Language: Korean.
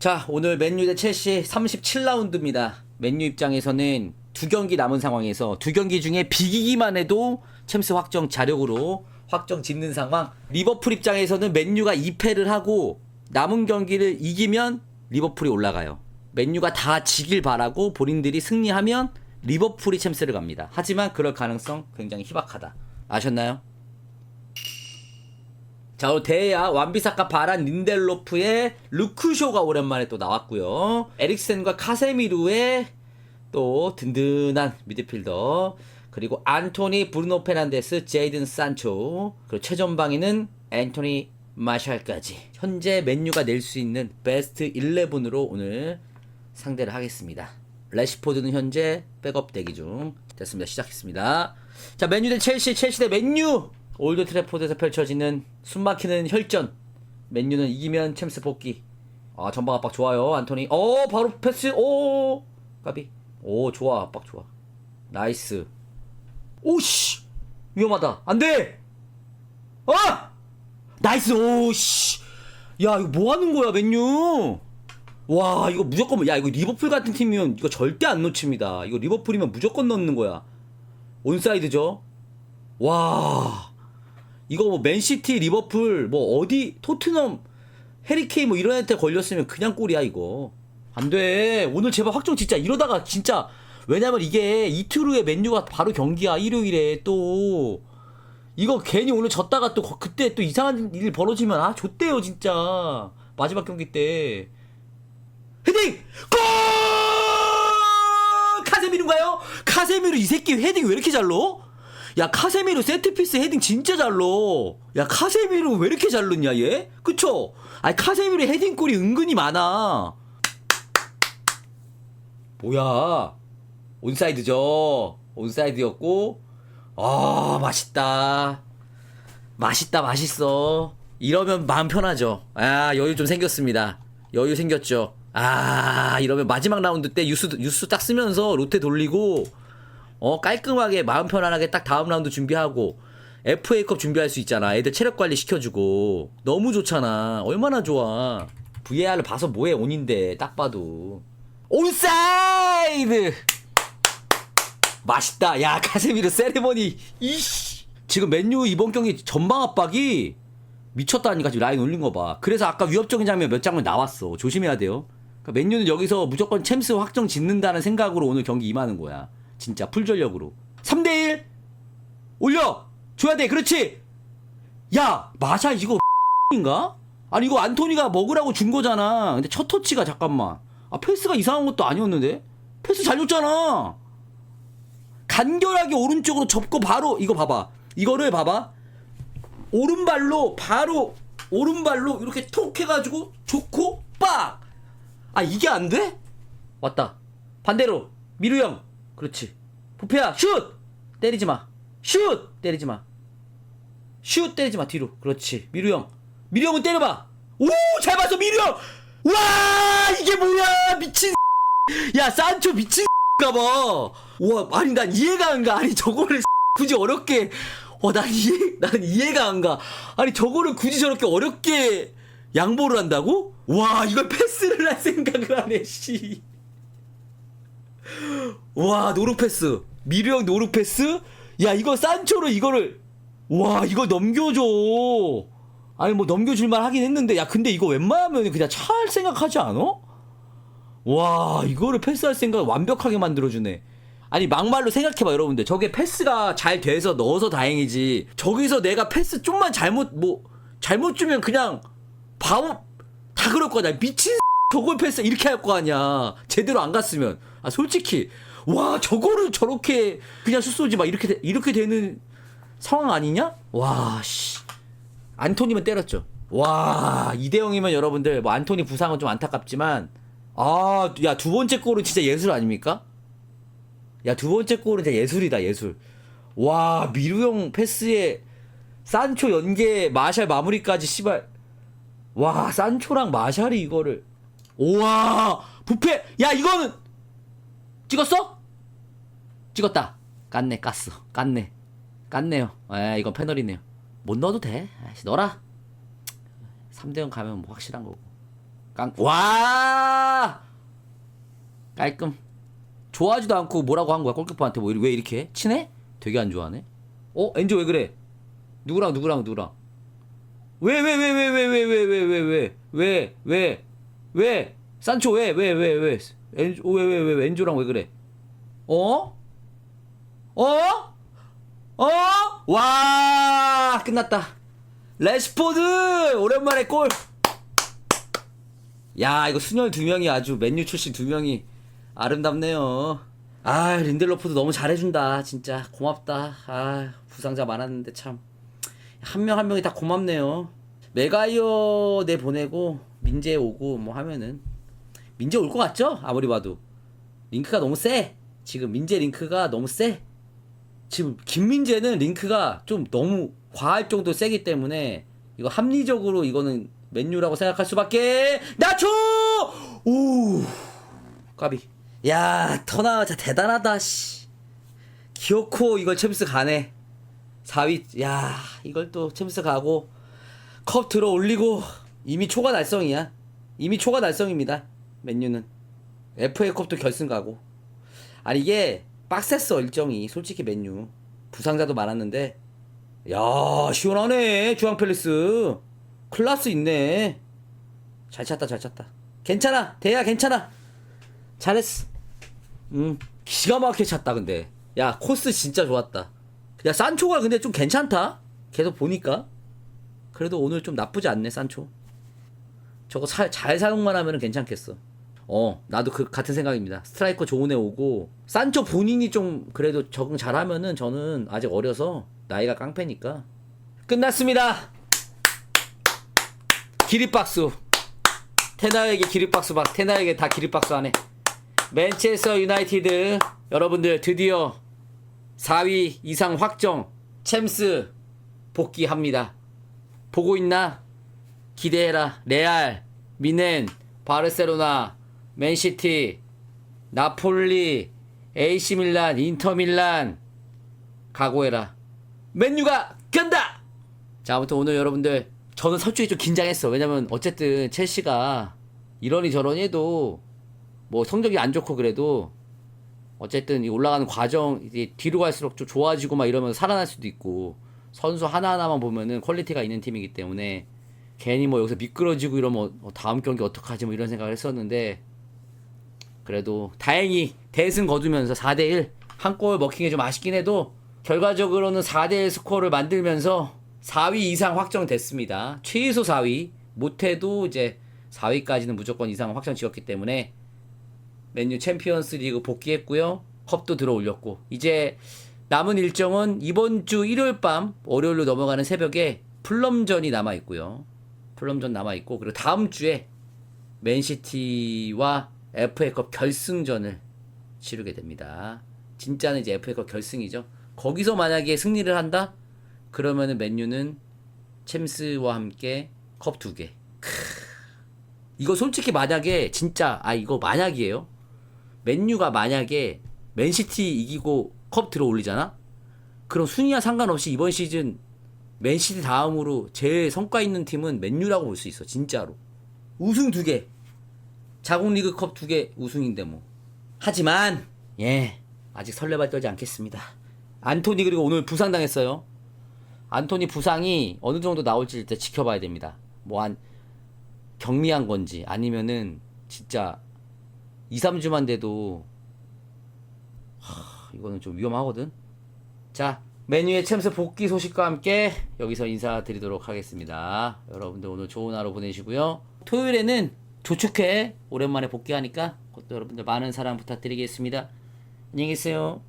자, 오늘 맨유 대 첼시 37라운드입니다. 맨유 입장에서는 두 경기 남은 상황에서 두 경기 중에 비기기만 해도 챔스 확정 자력으로 확정 짓는 상황. 리버풀 입장에서는 맨유가 2패를 하고 남은 경기를 이기면 리버풀이 올라가요. 맨유가 다 지길 바라고 본인들이 승리하면 리버풀이 챔스를 갑니다. 하지만 그럴 가능성 굉장히 희박하다. 아셨나요? 자, 대야 완비사카 바란 린델로프의 루크쇼가 오랜만에 또 나왔고요. 에릭센과 카세미루의 또 든든한 미드필더 그리고 안토니 브루노 페난데스, 제이든 산초 그리고 최전방에는 앤토니 마샬까지 현재 맨유가 낼 수 있는 베스트 11으로 오늘 상대를 하겠습니다. 레시포드는 현재 백업 대기 중 됐습니다. 시작했습니다. 자 맨유 대 첼시, 첼시 대 맨유 올드 트래포드에서 펼쳐지는 숨막히는 혈전. 맨유는 이기면 챔스 복귀. 아 전방 압박 좋아요 안토니. 어 바로 패스. 오 까비. 오 좋아 압박 좋아. 나이스. 오씨 위험하다. 안돼! 아 나이스 오씨. 야 이거 뭐 하는 거야 맨유? 와 이거 무조건 야 이거 리버풀 같은 팀이면 이거 절대 안 놓칩니다. 이거 리버풀이면 무조건 넣는 거야. 온사이드죠? 와 이거 뭐 맨시티 리버풀 뭐 어디 토트넘 해리케인 뭐 이런 애한테 걸렸으면 그냥 꼴이야 이거. 안 돼. 오늘 제발 확정 진짜 이러다가 진짜 왜냐면 이게 이틀 후에 맨유가 바로 경기야 일요일에 또. 이거 괜히 오늘 졌다가 또 거- 그때 또 이상한 일 벌어지면 아 좆대요 진짜. 마지막 경기 때. 헤딩! 골! 카세미루인가요? 카세미루 이 새끼 헤딩 왜 이렇게 잘 넣어? 야 카세미루 세트피스 헤딩 진짜 잘 넣어 야 카세미루 왜 이렇게 잘 넣냐 얘? 그쵸? 아니 카세미루 헤딩골이 은근히 많아. 뭐야? 온사이드죠? 온사이드였고. 아 맛있다. 맛있다 맛있어. 이러면 마음 편하죠. 아 여유 좀 생겼습니다. 여유 생겼죠. 아 이러면 마지막 라운드 때 유스 유스 딱 쓰면서 로테 돌리고 어 깔끔하게 마음 편안하게 딱 다음 라운드 준비하고 FA컵 준비할 수 있잖아 애들 체력 관리 시켜주고 너무 좋잖아 얼마나 좋아 VAR을 봐서 뭐해 온인데 딱 봐도 온사이드 맛있다. 야, 카세미르 세레머니. 이씨. 지금 맨유 이번 경기 전방 압박이 미쳤다니까 지금 라인 올린 거 봐. 그래서 아까 위협적인 장면 몇 장면 나왔어. 조심해야 돼요. 그러니까 맨유는 여기서 무조건 챔스 확정 짓는다는 생각으로 오늘 경기 임하는 거야. 진짜 풀전력으로. 3대1 올려. 줘야 돼. 그렇지. 야, 마샤 이거 인가? 아니 이거 안토니가 먹으라고 준 거잖아. 근데 첫 터치가 잠깐만. 아 패스가 이상한 것도 아니었는데. 패스 잘 줬잖아. 간결하게 오른쪽으로 접고 바로 이거 봐봐. 이거를 봐봐. 오른발로 바로 오른발로 이렇게 톡 해가지고 좋고 빡. 아 이게 안 돼? 왔다. 반대로 미루 형. 그렇지. 부페야 슛 때리지 마. 슛 때리지 마. 슛 때리지 마 뒤로. 그렇지. 미루 형. 미루 형은 때려봐. 오 잘 봤어 미루 형. 와 이게 뭐야 미친. 야 산초 미친. 가봐. 와, 아니 난 이해가 안 가. 아니 저거를 굳이 어렵게 어, 난 이해 난 이해가 안 가. 아니 저거를 굳이 저렇게 어렵게 양보를 한다고? 와, 이걸 패스를 할 생각을 하네, 씨. 와, 노루 패스. 미르형 노루 패스? 야, 이거 산초로 이거를 와, 이걸 넘겨줘. 아니 뭐 넘겨줄만 하긴 했는데 야, 근데 이거 웬만하면 그냥 차할 생각하지 않아? 와 이거를 패스할 생각 완벽하게 만들어주네 아니 막말로 생각해봐 여러분들 저게 패스가 잘 돼서 넣어서 다행이지 저기서 내가 패스 좀만 잘못 뭐 잘못 주면 그냥 바보 다 그럴 거냐 미친 저걸 패스 이렇게 할 거 아니야 제대로 안 갔으면 아 솔직히 와 저거를 저렇게 그냥 슛 쏘지 마 이렇게 돼- 이렇게 되는 상황 아니냐 와씨 안토니면 때렸죠. 와, 이대영이면 여러분들, 뭐, 안토니 부상은 좀 안타깝지만, 아, 야, 두 번째 골은 진짜 예술 아닙니까? 야, 두 번째 골은 진짜 예술이다, 예술. 와, 미루형 패스에, 산초 연계, 마샬 마무리까지, 씨발. 와, 산초랑 마샬이 이거를. 우와, 부패! 야, 이거는! 찍었어? 찍었다. 깠네, 깠어. 깠네. 깠네요. 에, 이건 패널이네요. 못 넣어도 돼. 아이씨, 넣어라. 3대0 가면 뭐 확실한 거고. 깡, 와! 깔끔. 좋아하지도 않고 뭐라고 한 거야, 골키퍼한테. 뭐, 왜 이렇게? 친해? 되게 안 좋아하네? 어? 엔조 왜 그래? 누구랑, 누구랑, 누구랑? 왜, 왜, 왜, 왜, 왜, 왜, 왜, 왜, 왜, 왜, 왜, 왜, 왜, 산초 왜, 왜, 왜, 왜, 엔조, 왜, 왜, 왜, 왜, 엔조랑 왜 그래? 어? 어? 어? 와, 끝났다. 레시포드! 오랜만에 골! 야, 이거 순혈 두 명이 아주 맨유 출신 두 명이 아름답네요. 아, 린델로프도 너무 잘해준다. 진짜 고맙다. 아, 부상자 많았는데 참. 한 명한 명이 다 고맙네요. 메가이어 내 보내고 민재 오고 뭐 하면은 민재 올 것 같죠? 아무리 봐도. 링크가 너무 세. 지금 민재 링크가 너무 세. 지금 김민재는 링크가 좀 너무 과할 정도 세기 때문에 이거 합리적으로 이거는 맨유라고 생각할 수밖에 나초! 오! 까비. 야 터나 진짜 대단하다 씨. 기어코 이걸 챔스 가네. 4위 야 이걸 또 챔스 가고 컵 들어 올리고 이미 초과 달성이야. 이미 초과 달성입니다 맨유는. FA컵도 결승 가고. 아니 이게 빡셌어 일정이. 솔직히 맨유. 부상자도 많았는데. 야 시원하네 주앙펠리스. 클라스 있네. 잘 찼다 잘 찼다. 괜찮아 대야 괜찮아. 잘했어. 음 기가 막히게 찼다 근데. 야 코스 진짜 좋았다. 야 산초가 근데 좀 괜찮다? 계속 보니까. 그래도 오늘 좀 나쁘지 않네 산초. 저거 사- 잘 사용만 하면 괜찮겠어 어 나도 그 같은 생각입니다. 스트라이커 좋은 애 오고 산초 본인이 좀 그래도 적응 잘하면은 저는 아직 어려서 나이가 깡패니까. 끝났습니다. 기립박수. 테나에게 기립박수 박 테나에게 다 기립박수 하네. 맨체스터 유나이티드 여러분들 드디어 4위 이상 확정 챔스 복귀합니다. 보고 있나? 기대해라. 레알 미넨 바르셀로나 맨시티 나폴리 AC 밀란 인터 밀란 각오해라. 맨유가 간다! 자 아무튼 오늘 여러분들 저는 솔직히 좀 긴장했어. 왜냐면 어쨌든 첼시가 이러니 저러니 해도 뭐 성적이 안 좋고 그래도 어쨌든 이 올라가는 과정 이제 뒤로 갈수록 좀 좋아지고 막 이러면 살아날 수도 있고 선수 하나하나만 보면은 퀄리티가 있는 팀이기 때문에 괜히 뭐 여기서 미끄러지고 이러면 어, 다음 경기 어떡하지 뭐 이런 생각을 했었는데 그래도 다행히 대승 거두면서 4대1 한 골 먹힌 게 좀 아쉽긴 해도 결과적으로는 4대1 스코어를 만들면서 4위 이상 확정됐습니다. 최소 4위 못해도 이제 4위까지는 무조건 이상 확정 지었기 때문에 맨유 챔피언스 리그 복귀했고요. 컵도 들어 올렸고 이제 남은 일정은 이번 주 일요일 밤 월요일로 넘어가는 새벽에 플럼전이 남아 있고요. 플럼전 남아 있고 그리고 다음 주에 맨시티와 FA컵 결승전을 치르게 됩니다. 진짜는 이제 FA컵 결승이죠. 거기서 만약에 승리를 한다? 그러면은 맨유는 챔스와 함께 컵 두 개. 크. 이거 솔직히 만약에 진짜 아 이거 만약이에요. 맨유가 만약에 맨시티 이기고 컵 들어 올리잖아? 그럼 순위와 상관없이 이번 시즌 맨시티 다음으로 제일 성과 있는 팀은 맨유라고 볼 수 있어. 진짜로. 우승 두 개. 자국 리그컵 두 개 우승인데 뭐. 하지만 예 아직 설레발 떨지 않겠습니다. 안토니 그리고 오늘 부상 당했어요. 안토니 부상이 어느 정도 나올지 일단 지켜봐야 됩니다. 뭐 한 격리한 건지 아니면은 진짜 2, 3주만 돼도 하, 이거는 좀 위험하거든. 자, 메뉴의 챔스 복귀 소식과 함께 여기서 인사드리도록 하겠습니다. 여러분들 오늘 좋은 하루 보내시고요. 토요일에는 조축회 오랜만에 복귀하니까 그것도 여러분들 많은 사랑 부탁드리겠습니다. 안녕히 계세요.